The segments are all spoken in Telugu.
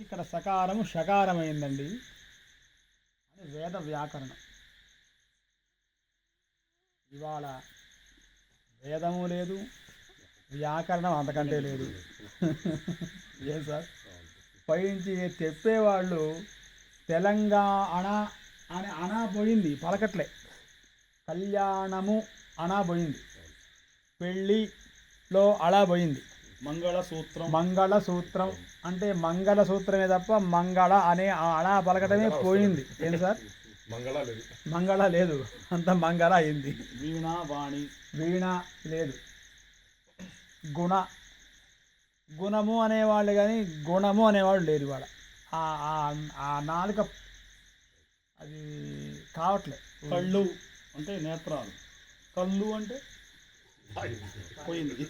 ఇక్కడ సకారము షకారమైందండి. అని వేద వ్యాకరణం. ఇవాళ వేదము లేదు వ్యాకరణం అంతకంటే లేదు. ఏం సార్? పైనుంచి చెప్పేవాళ్ళు తెలంగాణ అని అనా పోయింది పలకట్లే. కళ్యాణము అనా పోయింది. పెళ్ళిలో అలా పోయింది. మంగళ సూత్రం మంగళ సూత్రం అంటే మంగళ సూత్రమే తప్ప మంగళ అనే ఆ అలా పలకటమే పోయింది. ఏంటి సార్? మంగళ లేదు. మంగళ లేదు. అంత మంగళ అయింది. వీణ వాణి వీణ లేదు. గుణ. గుణము అనేవాళ్ళు కానీ గుణము అనేవాళ్ళు లేరు ఇవాళ. ఆ- ఆ- ఆ నాలుక అది కావట్లే. కళ్ళు అంటే నేత్రాలు. కళ్ళు అంటే పోయింది.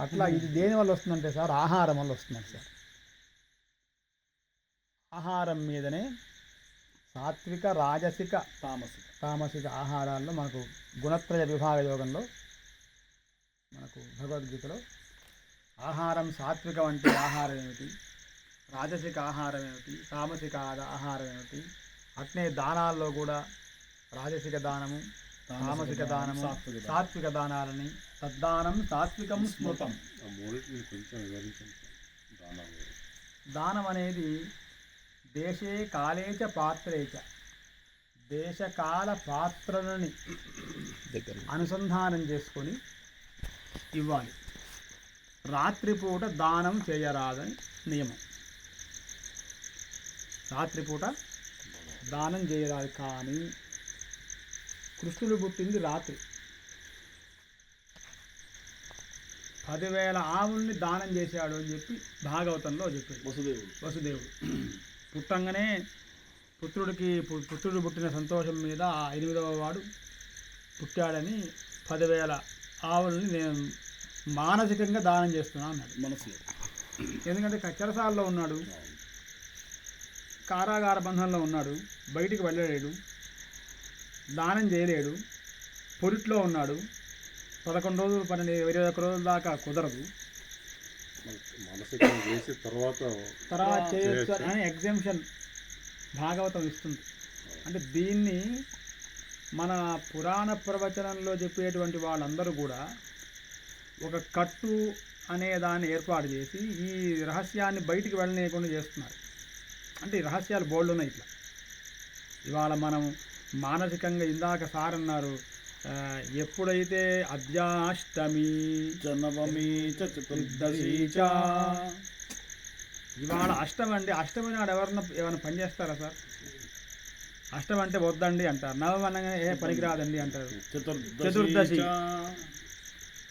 అట్లా ఇది దేని వల్ల వస్తుందంటే సార్ ఆహారం వల్ల వస్తుందంట సార్. ఆహారం మీదనే సాత్విక రాజసిక తామసిక తామసిక ఆహారాల్లో మనకు గుణత్రయ విభాగ యోగంలో మనకు భగవద్గీతలో ఆహారం సాత్వికం అంటే ఆహారం ఏమిటి? రాజసిక ఆహారం ఏమిటి? తామసిక ఆద- ఆహారం ఏమిటి? అట్నే దానాల్లో కూడా రాజసిక దానము తామసిక దానం. సాత్విక దానాలని తద్దానం సాత్వికం స్మృతం. దానం. అనేది దేశే కాలేచ పాత్రేచ దేశకాల పాత్రలని అనుసంధానం చేసుకొని ఇవ్వాలి. రాత్రిపూట దానం చేయరాదని నియమం. రాత్రిపూట దానం చేయరాదు కానీ కృష్ణుడు పుట్టింది రాత్రి. పదివేల ఆవుల్ని దానం చేశాడు అని చెప్పి భాగవతంలో చెప్పాడు వసుదేవుడు. వసుదేవుడు. పుట్టంగానే పుత్రుడికి పుత్రుడు పుట్టిన సంతోషం మీద ఆ ఎనిమిదవ వాడు పుట్టాడని పదివేల ఆవుల్ని నేను మానసికంగా దానం చేస్తున్నా అన్నాడు. మనసులో. ఎందుకంటే క- చెరసాలలో ఉన్నాడు. కారాగార బంధంలో ఉన్నాడు. బయటికి వెళ్ళలేడు. దానం చేయలేడు. పొరిట్లో ఉన్నాడు. పదకొండు రోజులు పన్నెండు ఇరవై ఒక్క రోజుల దాకా కుదరదు. చేసి తర్వాత తర్వాత చేయొచ్చు చేయొచ్చు. అని ఎగ్జామ్షన్ భాగవతం ఇస్తుంది. అంటే దీన్ని మన పురాణ ప్రవచనంలో చెప్పేటువంటి వాళ్ళందరూ కూడా ఒక కట్టు అనే దాన్ని ఏర్పాటు చేసి ఈ రహస్యాన్ని బయటికి వెళ్ళనీయకుండా చేస్తున్నారు. అంటే ఈ రహస్యాలు బోల్డ్ ఉన్నాయి ఇట్లా. ఇవాళ మనం మానసికంగా ఇందాక సార్ అన్నారు ఎప్పుడైతే అద్యాష్టమి జనవమి చ చతుర్దశి చ ఇవాళ అష్టమి అండి. అష్టమి నాడు ఎవరన్నా ఏమైనా పని చేస్తారా సార్? అష్టమి అంటే వద్దండి అంటారు. నవమి అనగానే ఏ పనికిరాదండి అంటారు. చతుర్దశి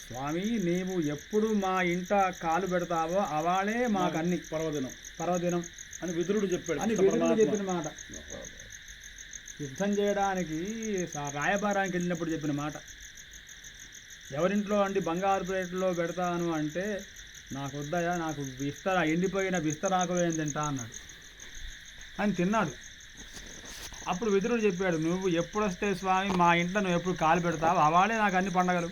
స్వామి నీవు ఎప్పుడు మా ఇంట కాలు పెడతావో అవాళే మాకు అన్ని పర్వదినం. పర్వదినం. అని విదురుడు చెప్పాడు అని. చెప్పిన మాట. యుద్ధం చేయడానికి రాయబారానికి వెళ్ళినప్పుడు చెప్పిన మాట. ఎవరింట్లో అండి బంగారు ప్లేట్లో పెడతాను అంటే నాకు వద్దయా నాకు విస్తర ఎండిపోయిన విస్తరాకులు ఏం తింటా అన్నాడు. అని తిన్నాడు. అప్పుడు విదురుడు చెప్పాడు నువ్వు ఎప్పుడు వస్తే స్వామి మా ఇంట్లో నువ్వు ఎప్పుడు కాలు పెడతావు? అవాడే నాకు అన్ని పండగలు.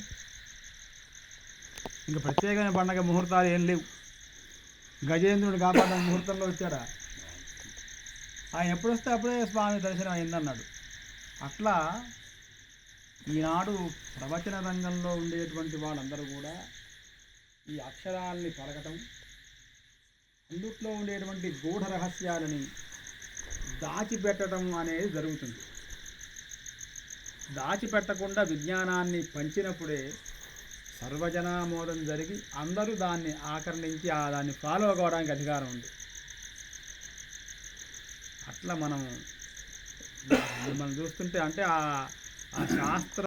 ఇంకా ప్రత్యేకమైన పండగ ముహూర్తాలు ఏం లేవు. గజేంద్రుడు కాపాడడానికి ముహూర్తంలో వచ్చాడా? ఆయన ఎప్పుడు వస్తే అప్పుడే స్వామి దర్శనం అయిందన్నాడు. అట్లా ఈనాడు ప్రవచన రంగంలో ఉండేటువంటి వాళ్ళందరూ కూడా ఈ అక్షరాల్ని పలకటం అందుట్లో ఉండేటువంటి గూఢ రహస్యాలని దాచిపెట్టడం అనేది జరుగుతుంది. దాచిపెట్టకుండా విజ్ఞానాన్ని పంచినప్పుడే సర్వజనామోదం జరిగి అందరూ దాన్ని ఆకర్ణించి ఆ దాన్ని ఫాలో అవ్వడానికి అధికారం ఉంది. అట్లా మనం మనం చూస్తుంటే అంటే ఆ ఆ శాస్త్ర